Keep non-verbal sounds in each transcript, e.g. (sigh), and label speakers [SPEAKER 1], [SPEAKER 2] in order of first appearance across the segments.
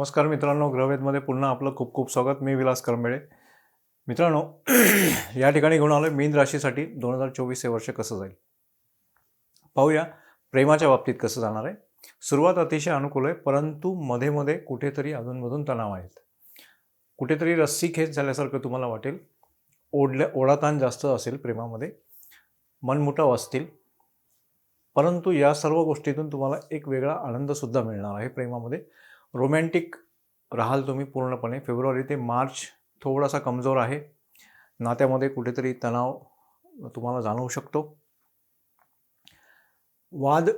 [SPEAKER 1] नमस्कार मित्रांनो ग्रहवेदमध्ये पुन्हा आपलं खूप खूप स्वागत. मी विलास करंबेळे. मित्रांनो (clears throat) या ठिकाणी घेऊन आलो मीन राशीसाठी दोन हजार चोवीस हे वर्ष कसं जाईल? पाहूया प्रेमाच्या बाबतीत कसं जाणार आहे. सुरुवात अतिशय अनुकूल आहे परंतु मध्ये मध्ये कुठेतरी अधूनमधून तणाव आहेत. कुठेतरी रस्सी खेच झाल्यासारखं तुम्हाला वाटेल. ओढल्या ओढाताण जास्त असेल प्रेमामध्ये. मनमुटाव असतील परंतु या सर्व गोष्टीतून तुम्हाला एक वेगळा आनंदसुद्धा मिळणार आहे प्रेमामध्ये. रोमॅन्टिक राहाल तुम्ही पूर्णपणे. फेब्रुवारी ते मार्च थोडासा कमजोर आहे. नात्यामध्ये कुठेतरी तणाव तुम्हाला जाणवू शकतो. वाद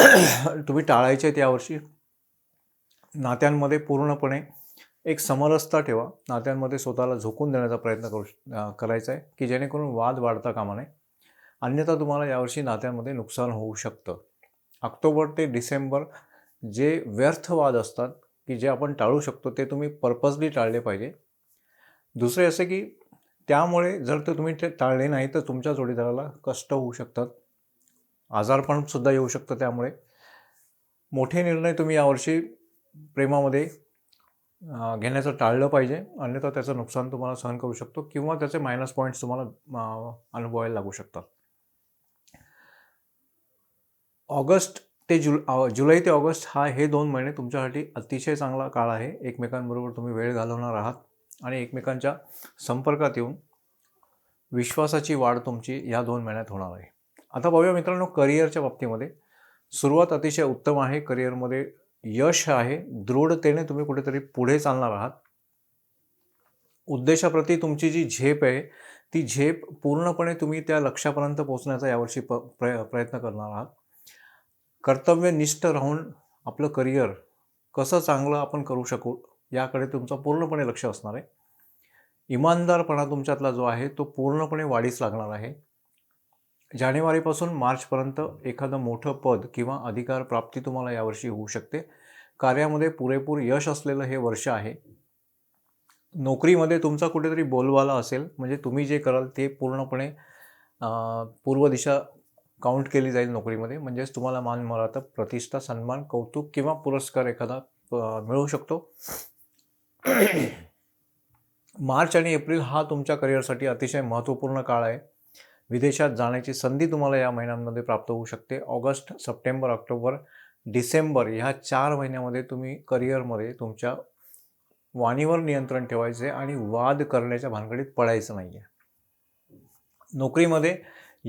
[SPEAKER 1] (clears throat) तुम्ही टाळायचे आहेत यावर्षी. नात्यांमध्ये पूर्णपणे एक समरसता ठेवा. नात्यांमध्ये स्वतःला झोकून देण्याचा प्रयत्न करू करायचा आहे की जेणेकरून वाद वाढता कामा नये. अन्यथा तुम्हाला यावर्षी नात्यांमध्ये नुकसान होऊ शकतं. ऑक्टोबर ते डिसेंबर जे व्यर्थवाद असतात की जे आपण टाळू शकतो ते तुम्ही पर्पजली टाळले पाहिजे. दुसरे असे की त्यामुळे जर ते तुम्ही ते टाळले नाही तर तुमच्या जोडीदाराला कष्ट होऊ शकतात. आजारपणसुद्धा येऊ शकतं त्यामुळे. मोठे निर्णय तुम्ही यावर्षी प्रेमामध्ये घेण्याचं टाळलं पाहिजे. अन्यथा त्याचं नुकसान तुम्हाला सहन करू शकतो किंवा त्याचे मायनस पॉईंट्स तुम्हाला अनुभवायला लागू शकतात. ऑगस्ट ते जुल जुलै ते ऑगस्ट हा हे दोन महिने तुमच्यासाठी अतिशय चांगला काळ आहे. एकमेकांबरोबर तुम्ही वेळ घालवणार आहात आणि एकमेकांच्या संपर्कात येऊन विश्वासाची वाढ तुमची या दोन महिन्यात होणार आहे. आता पाहूया मित्रांनो करिअरच्या बाबतीमध्ये. सुरुवात अतिशय उत्तम आहे. करिअरमध्ये यश आहे. दृढतेने तुम्ही कुठेतरी पुढे चालणार आहात. उद्देशाप्रती तुमची जी झेप आहे ती झेप पूर्णपणे तुम्ही त्या लक्ष्यापर्यंत पोहोचण्याचा यावर्षी प प्रय प्रयत्न करणार आहात. कर्तव्यनिष्ठ राहून आपलं करिअर कसं चांगलं आपण करू शकू याकडे तुमचं पूर्णपणे लक्ष असणार आहे. इमानदारपणा तुमच्यातला जो आहे तो पूर्णपणे वाढीस लागणार आहे. जानेवारीपासून मार्चपर्यंत एखादं मोठं पद किंवा अधिकार प्राप्ती तुम्हाला यावर्षी होऊ शकते. कार्यामध्ये पुरेपूर यश असलेलं हे वर्ष आहे. नोकरीमध्ये तुमचा कुठेतरी बोलवाला असेल म्हणजे तुम्ही जे कराल ते पूर्णपणे पूर्व दिशा काउंट केली जाईल नोकरीमध्ये. म्हणजेच तुम्हाला मान प्रतिष्ठा सन्मान कौतुक किंवा पुरस्कार एखादा मिळू शकतो. मार्च आणि एप्रिल हा तुमच्या करिअरसाठी अतिशय महत्त्वपूर्ण काळ आहे. विदेशात जाण्याची संधी तुम्हाला या महिन्यांमध्ये प्राप्त होऊ शकते. ऑगस्ट सप्टेंबर ऑक्टोबर डिसेंबर ह्या चार महिन्यामध्ये तुम्ही करिअरमध्ये तुमच्या वाणीवर नियंत्रण ठेवायचे आणि वाद करण्याच्या भानगडीत पडायचं नाही आहे नोकरीमध्ये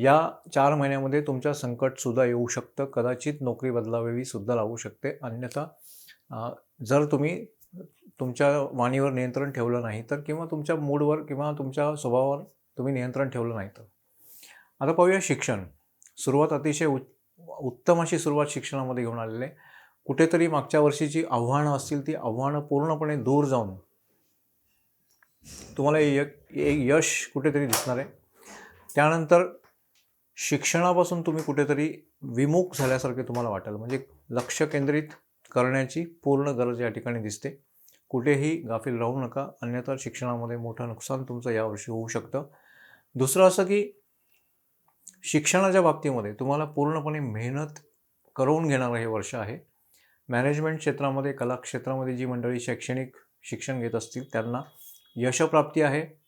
[SPEAKER 1] या चार महिन्यामध्ये तुमच्या संकटसुद्धा येऊ शकतं. कदाचित नोकरी बदलावी सुद्धा लागू शकते. अन्यथा जर तुम्ही तुमच्या वाणीवर नियंत्रण ठेवलं नाही तर किंवा तुमच्या मूडवर किंवा तुमच्या स्वभावावर तुम्ही नियंत्रण ठेवलं नाही तर. आता पाहूया शिक्षण. सुरुवात अतिशय उ उत्तम अशी सुरुवात शिक्षणामध्ये घेऊन आलेली आहे. कुठेतरी मागच्या वर्षीची आव्हानं असतील ती आव्हानं पूर्णपणे दूर जाऊन तुम्हाला एक यश कुठेतरी दिसणार आहे. त्यानंतर शिक्षणापासून तुम्ही कुठेतरी विमुख झाल्यासारखे तुम्हाला वाटेल. म्हणजे लक्ष केंद्रित करण्याची पूर्ण गरज या ठिकाणी दिसते. कुठेही गाफील राहू नका. अन्यथा शिक्षणामध्ये मोठं नुकसान तुमचं यावर्षी होऊ शकतं. दुसरं असं की शिक्षणाच्या बाबतीमध्ये तुम्हाला पूर्णपणे मेहनत करून घेणारं हे वर्ष आहे. मॅनेजमेंट क्षेत्रामध्ये कला क्षेत्रामध्ये जी मंडळी शैक्षणिक शिक्षण घेत असतील त्यांना यशप्राप्ती आहे.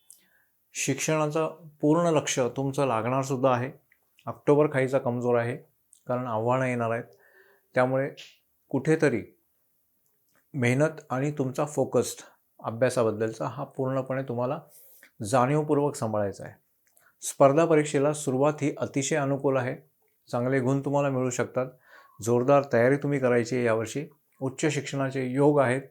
[SPEAKER 1] शिक्षणाचं पूर्ण लक्ष तुमचं लागणारसुद्धा आहे. ऑक्टोबर खाईचा कमजोर आहे कारण आव्हानं येणार आहेत. त्यामुळे कुठेतरी मेहनत आणि तुमचा फोकस्ड अभ्यासाबद्दलचा हा पूर्णपणे तुम्हाला जाणीवपूर्वक सांभाळायचा आहे. स्पर्धा परीक्षेला सुरुवात ही अतिशय अनुकूल आहे. चांगले गुण तुम्हाला मिळू शकतात. जोरदार तयारी तुम्ही करायची आहे यावर्षी. उच्च शिक्षणाचे योग आहेत.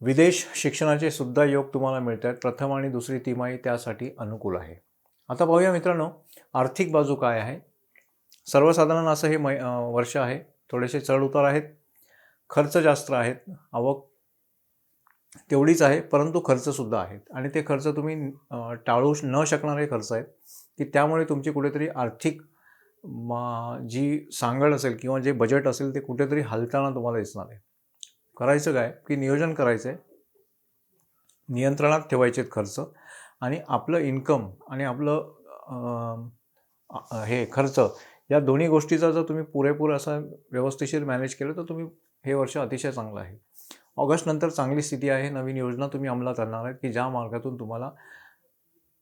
[SPEAKER 1] विदेश शिक्षणाचे सुद्धा योग तुम्हाला मिळत आहेत प्रथम आणि दुसरी तिमाही त्यासाठी अनुकूल आहे. आता पाहूया मित्रांनो आर्थिक बाजू काय आहे? सर्वसाधारण असं हे मै वर्ष आहे. थोडेसे चढउतार आहेत. खर्च जास्त आहेत. आवक तेवढीच आहे परंतु खर्चसुद्धा आहेत. आणि ते खर्च तुम्ही टाळू न शकणारे खर्च आहेत की त्यामुळे तुमची कुठेतरी आर्थिक मा जी सांगड असेल किंवा जे बजेट असेल ते कुठेतरी हलताना तुम्हाला दिसणार आहे. करायचं काय? की नियोजन करायचं आहे नियंत्रणात ठेवायचे आहेत खर्च. आणि आपलं इन्कम आणि आपलं हे खर्च या दोन्ही गोष्टीचा जर तुम्ही पुरेपूर असा व्यवस्थिशीर मॅनेज केलं तर तुम्ही हे वर्ष अतिशय चांगलं आहे. ऑगस्टनंतर चांगली स्थिती आहे. नवीन योजना तुम्ही अंमलात आणणार आहेत की ज्या मार्गातून तुम्हाला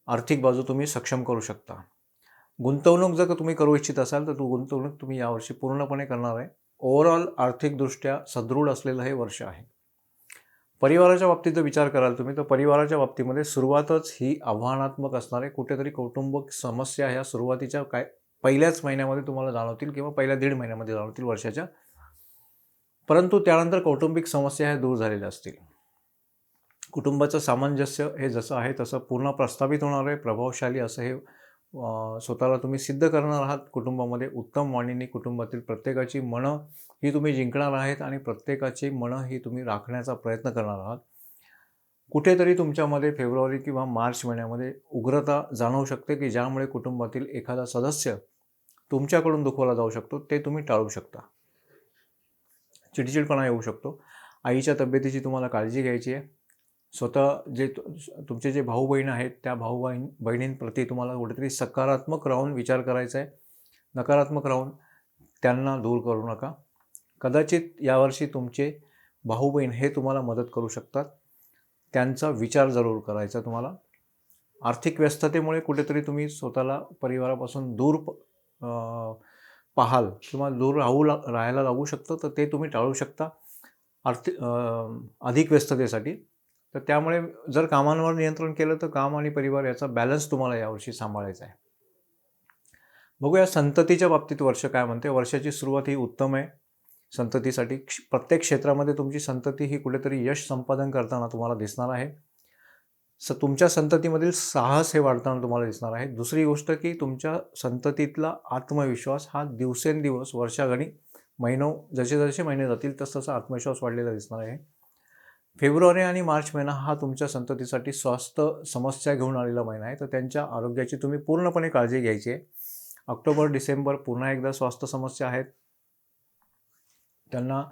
[SPEAKER 1] आर्थिक बाजू तुम्ही सक्षम करू शकता. गुंतवणूक जर का तुम्ही करू इच्छित असाल तर तू गुंतवणूक तुम्ही यावर्षी पूर्णपणे करणार आहे. ओव्हरऑल आर्थिकदृष्ट्या सदृढ असलेलं हे वर्ष आहे. परिवाराच्या बाबतीत जर विचार कराल तुम्ही तर परिवाराच्या बाबतीमध्ये सुरुवातच ही आव्हानात्मक असणारे कुठेतरी कौटुंबिक समस्या ह्या सुरुवातीच्या काय पहिल्याच महिन्यामध्ये तुम्हाला जाणवतील किंवा पहिल्या दीड महिन्यामध्ये जाणवतील वर्षाच्या. परंतु त्यानंतर कौटुंबिक समस्या ह्या दूर झालेल्या असतील. कुटुंबाचं सामंजस्य हे जसं आहे तसं पूर्ण प्रस्थापित होणार आहे प्रभावशाली असं हे स्वतःला तुम्ही सिद्ध करणार आहात. कुटुंबामध्ये उत्तम वाणीने कुटुंबातील प्रत्येकाची मनं ही तुम्ही जिंकणार आहेत आणि प्रत्येकाची मनं ही तुम्ही राखण्याचा प्रयत्न करणार आहात. कुठेतरी तुमच्यामध्ये फेब्रुवारी किंवा मार्च महिन्यामध्ये उग्रता जाणवू शकते की ज्यामुळे कुटुंबातील एखादा सदस्य तुमच्याकडून दुखवला जाऊ शकतो ते तुम्ही टाळू शकता. चिडचिडपणा येऊ शकतो. आईच्या तब्येतीची तुम्हाला काळजी घ्यायची आहे. स्वतः जे तु- तुमचे जे भाऊ बहीण आहेत त्या भाऊ बहीण बहिणींप्रती तुम्हाला कुठेतरी सकारात्मक राहून विचार करायचा आहे. नकारात्मक राहून त्यांना दूर करू नका. कदाचित यावर्षी तुमचे भाऊ बहीण हे तुम्हाला मदत करू शकतात. त्यांचा विचार जरूर करायचा तुम्हाला. आर्थिक व्यस्ततेमुळे कुठेतरी तुम्ही स्वतःला परिवारापासून दूर प- पाहाल. किंवा दूर राहू ला राहायला लागू शकतं तर ते तुम्ही टाळू शकता. आर्थिक अधिक व्यस्ततेसाठी. तर त्यामुळे जर कामांवर नियंत्रण केलं तर काम आणि परिवार याचा बॅलन्स तुम्हाला यावर्षी सांभाळायचा आहे. बघूया संततीच्या बाबतीत वर्ष काय म्हणते? वर्षाची सुरुवात ही उत्तम आहे. संततीसाठी. क्ष- प्रत्येक क्षेत्रामध्ये तुमची संतती ही कुठेतरी यश संपादन करताना तुम्हाला दिसणार आहे. स तुमच्या संततीमधील साहस हे वाढताना तुम्हाला दिसणार आहे. दुसरी गोष्ट की तुमच्या संततीतला आत्मविश्वास हा दिवसेंदिवस वर्षागणी महिनो जसे जसे महिने जातील तस तसा आत्मविश्वास वाढलेला दिसणार आहे. फेब्रुवारी आणि मार्च महिना हा तुमच्या संततीसाठी स्वास्थ्य समस्या घेऊन आलेला महिना आहे. तर त्यांच्या आरोग्याची तुम्ही पूर्णपणे काळजी घ्यायची आहे. ऑक्टोबर डिसेंबर पुन्हा एकदा स्वास्थ्य समस्या आहेत. त्यांना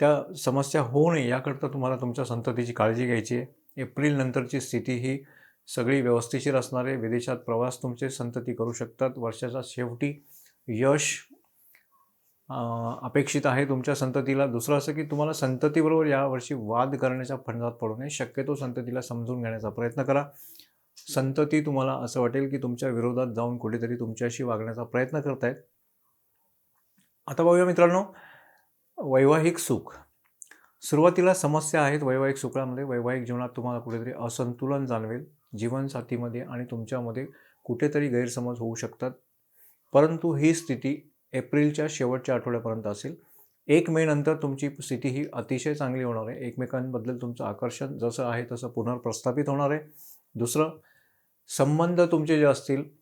[SPEAKER 1] त्या समस्या होऊ नये याकरता तुम्हाला तुमच्या संततीची काळजी घ्यायची आहे. एप्रिल नंतरची स्थिती ही सगळी व्यवस्थेशीर असणारे विदेशात प्रवास तुमचे संतती करू शकतात. वर्षाच्या शेवटी यश अपेक्षित आहे तुमच्या संततीला. दुसरं असं की तुम्हाला संततीबरोबर यावर्षी वाद करण्याच्या फंडात पडू नये. शक्यतो संततीला समजून घेण्याचा प्रयत्न करा. संतती तुम्हाला असं वाटेल की तुमच्या विरोधात जाऊन कुठेतरी तुमच्याशी वागण्याचा प्रयत्न करतायत. आता बघूया मित्रांनो वैवाहिक सुख. सुरुवातीला समस्या आहेत वैवाहिक सुखामध्ये. वैवाहिक जीवनात तुम्हाला कुठेतरी असंतुलन जाणवेल. जीवनसाथीमध्ये आणि तुमच्यामध्ये कुठेतरी गैरसमज होऊ शकतात. परंतु ही स्थिती एप्रिलच्या शेवटच्या आठवड्यापर्यंत असेल. एक मे नंतर तुमची स्थिती ही अतिशय चांगली होणार आहे. एकमेकांबद्दल तुमचं आकर्षण जसं आहे तसं पुनर्प्रस्थापित होणार आहे. दुसरं संबंध तुमचे जे असतील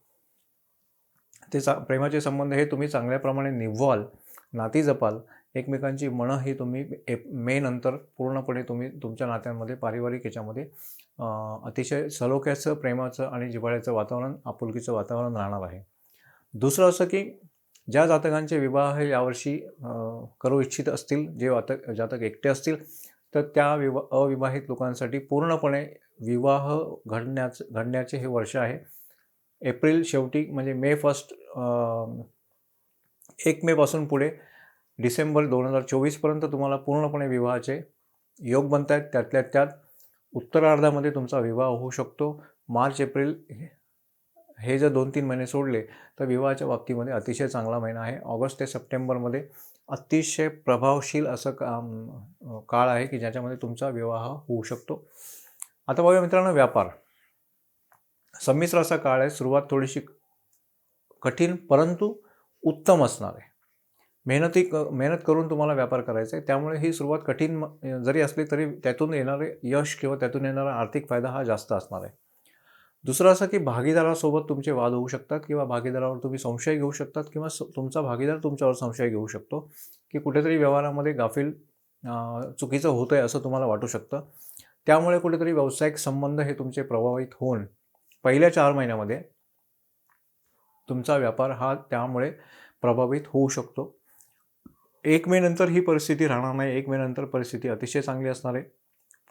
[SPEAKER 1] ते चा प्रेमाचे संबंध हे तुम्ही चांगल्याप्रमाणे निव्वाल नाती जपाल एकमेकांची मनं ही तुम्ही एप मे नंतर पूर्णपणे तुम्ही तुमच्या नात्यांमध्ये पारिवारिक याच्यामध्ये अतिशय सलोख्याचं प्रेमाचं आणि जिव्हाळ्याचं वातावरण आपुलकीचं वातावरण राहणार आहे. दुसरं असं की ज्या जातकांचे विवाह हे यावर्षी करू इच्छित असतील जे वातक जातक एकटे असतील तर त्या विवा अविवाहित लोकांसाठी पूर्णपणे विवाह घडण्याचं घडण्याचे हे वर्ष आहे. एप्रिल शेवटी म्हणजे मे फर्स्ट एक मेपासून पुढे डिसेंबर दोन हजार चोवीसपर्यंत तुम्हाला पूर्णपणे विवाहाचे योग बनत आहेत त्यातल्या त्यात उत्तरार्धामध्ये तुमचा विवाह होऊ शकतो. मार्च एप्रिल हे- जर दोन तीन महिने सोडले तर विवाहाच्या बाबतीमध्ये अतिशय चांगला महिना आहे. ऑगस्ट ते सप्टेंबरमध्ये अतिशय प्रभावशील असं काम काळ आहे की ज्याच्यामध्ये तुमचा विवाह होऊ शकतो. आता बघूया मित्रांनो व्यापार. संमिश्र असा काळ आहे सुरुवात थोडीशी कठीण परंतु उत्तम असणार आहे. मेहनती क मेहनत करून तुम्हाला व्यापार करायचा आहे. त्यामुळे ही सुरुवात कठीण म- जरी असली तरी त्यातून येणारे यश किंवा त्यातून येणारा आर्थिक फायदा हा जास्त असणार आहे. दुसरं असं की भागीदारासोबत तुमचे वाद होऊ शकतात किंवा भागीदारावर तुम्ही संशय घेऊ शकतात किंवा तुमचा भागीदार तुमच्यावर संशय घेऊ शकतो की कुठेतरी व्यवहारामध्ये गाफील चुकीचं होतं आहे असं तुम्हाला वाटू शकतं. त्यामुळे कुठेतरी व्यावसायिक संबंध हे तुमचे प्रभावित होऊन पहिल्या चार महिन्यामध्ये तुमचा व्यापार हा त्यामुळे प्रभावित होऊ शकतो. एक मे नंतर ही परिस्थिती राहणार नाही. एक मे नंतर परिस्थिती अतिशय चांगली असणार आहे.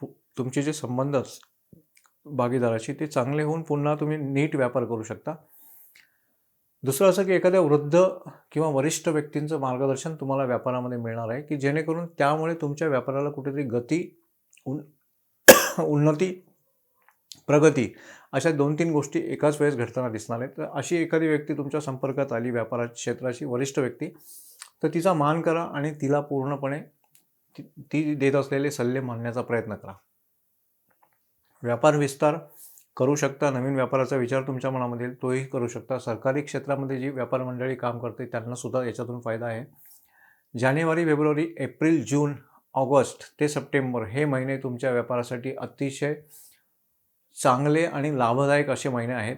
[SPEAKER 1] पु- तुमचे जे संबंध अस- भागीदाराशी ते चांगले होऊन पुन्हा तुम्ही नीट व्यापार करू शकता. दुसरं असं की एखाद्या वृद्ध किंवा वरिष्ठ व्यक्तींचं मार्गदर्शन तुम्हाला व्यापारामध्ये मिळणार आहे की जेणेकरून त्यामुळे तुमच्या व्यापाराला कुठेतरी गती उन (coughs) उन्नती प्रगती अशा दोन तीन गोष्टी एकाच वेळेस घडताना दिसणार आहेत. तर अशी एखादी व्यक्ती तुमच्या संपर्कात आली व्यापारा क्षेत्राची वरिष्ठ व्यक्ती तर तिचा मान करा आणि तिला पूर्णपणे ती देत असलेले सल्ले मानण्याचा प्रयत्न करा. व्यापार विस्तार करू शकता नवीन व्यापाराचा विचार तुमच्या मनामध्ये तोही करू शकता. सरकारी क्षेत्रामध्ये जी व्यापार मंडळी काम करते त्यांना सुद्धा याच्यातून फायदा आहे. जानेवारी फेब्रुवारी एप्रिल जून ऑगस्ट ते सप्टेंबर हे महिने तुमच्या व्यापारासाठी अतिशय चांगले आणि लाभदायक असे महिने आहेत.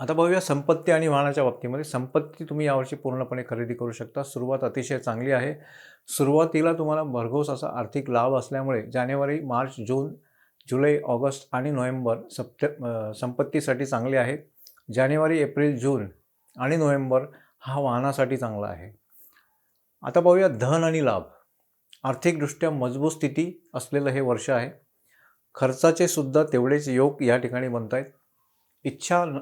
[SPEAKER 1] आता बघूया संपत्ती आणि वाहनाच्या बाबतीमध्ये. संपत्ती तुम्ही यावर्षी पूर्णपणे खरेदी करू शकता. सुरुवात अतिशय चांगली आहे. सुरुवातीला तुम्हाला भरघोस असा आर्थिक लाभ असल्यामुळे जानेवारी मार्च जून जुलै ऑगस्ट आणि नोव्हेंबर सप्टे संपत्तीसाठी चांगले आहेत जानेवारी एप्रिल जून आणि नोव्हेंबर हा वाहनासाठी चांगला आहे. आता पाहूया धन आणि लाभ. आर्थिकदृष्ट्या मजबूत स्थिती असलेलं हे वर्ष आहे. खर्चाचे सुद्धा तेवढेच योग या ठिकाणी बनत आहेत इच्छा न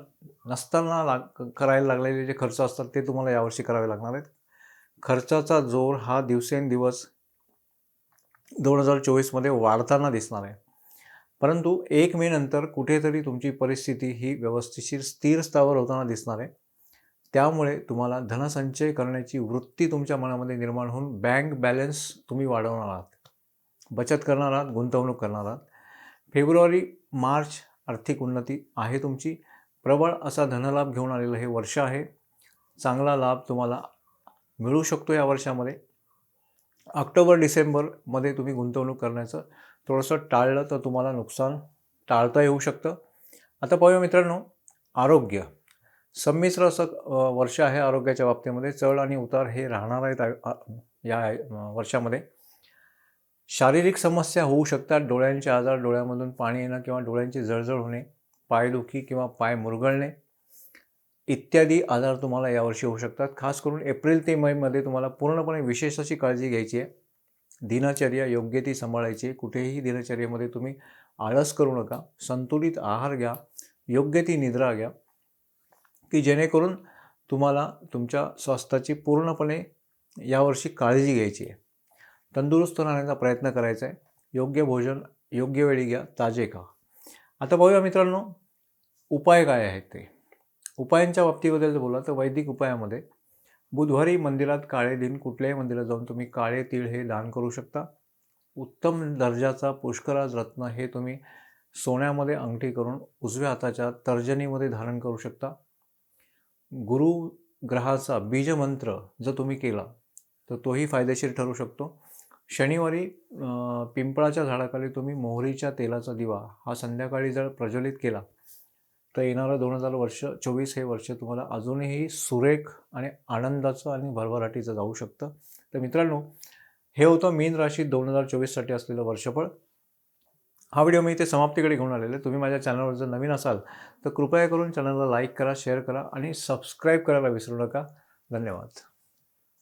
[SPEAKER 1] नसताना लाग करायला लागलेले जे खर्च असतात ते तुम्हाला यावर्षी करावे लागणार आहेत. खर्चाचा जोर हा दिवसेंदिवस दोन हजार चोवीसमध्ये वाढताना दिसणार आहे. परंतु एक मे नंतर कुठेतरी तुमची परिस्थिती ही व्यवस्थिशीर स्थिरस्थावर होताना दिसणार आहे. त्यामुळे तुम्हाला धनसंचय करण्याची वृत्ती तुमच्या मनामध्ये निर्माण होऊन बँक बॅलन्स तुम्ही वाढवणार आहात. बचत करणार आहात गुंतवणूक करणार आहात. फेब्रुवारी मार्च आर्थिक उन्नती आहे तुमची. प्रबळ असा धनलाभ घेऊन आलेलं हे वर्ष आहे. चांगला लाभ तुम्हाला मिळू शकतो या वर्षामध्ये. ऑक्टोबर डिसेंबरमध्ये तुम्ही गुंतवणूक करण्याचं थोडंसं टाळलं तर तुम्हाला नुकसान टाळता येऊ शकतं. आता पाहूया मित्रांनो आरोग्य. संमिश्र असं वर्ष आहे आरोग्याच्या बाबतीमध्ये. चढ आणि उतार हे राहणार आहेत या वर्षामध्ये. शारीरिक समस्या होऊ शकतात डोळ्यांचे आजार डोळ्यामधून पाणी येणं किंवा डोळ्यांची जळजळ होणे पायदुखी किंवा पाय मुरगळणे इत्यादी आजार तुम्हाला यावर्षी होऊ शकतात. खास करून एप्रिल ते मेमध्ये तुम्हाला पूर्णपणे विशेष अशी काळजी घ्यायची आहे. दिनचर्या योग्य ती सांभाळायची आहे. कुठेही दिनचर्येमध्ये तुम्ही आळस करू नका. संतुलित आहार घ्या. योग्य ती निद्रा घ्या. की जेणेकरून तुम्हाला तुमच्या स्वास्थ्याची पूर्णपणे यावर्षी काळजी घ्यायची आहे. तंदुरुस्त राहण्याचा प्रयत्न करायचा आहे. योग्य भोजन योग्य वेळी घ्या ताजे खा. आता पाहूया मित्रांनो उपाय काय आहेत ते? उपायांच्या बाबतीबद्दल जर बोला तर वैदिक उपायामध्ये बुधवारी मंदिरात काळे दिन कुठल्याही मंदिरात जाऊन तुम्ही काळे तीळ हे दान करू शकता. उत्तम दर्जाचा पुष्कराज रत्न हे तुम्ही सोन्यामध्ये अंगठी करून उजव्या हाताच्या तर्जनीमध्ये धारण करू शकता. गुरु ग्रहाचा बीजमंत्र जर तुम्ही केला तर तोही फायदेशीर ठरू शकतो. शनिवारी पिंपळाच्या झाडाखाली तुम्ही मोहरीच्या तेलाचा दिवा हा संध्याकाळी जर प्रज्वलित केला तर येणारं दोन हजार वर्ष चोवीस हे वर्ष तुम्हाला अजूनही सुरेख आणि आनंदाचं आणि भरभराटीचं जाऊ शकतं. तर मित्रांनो हे होतं मीन राशी दोन हजार चोवीससाठी असलेलं वर्षफळ. हा व्हिडिओ मी इथे समाप्तीकडे घेऊन आलेले आहे. तुम्ही माझ्या चॅनलवर जर नवीन असाल तर कृपया करून चॅनलला लाईक करा शेअर करा आणि सबस्क्राईब करायला विसरू नका. धन्यवाद.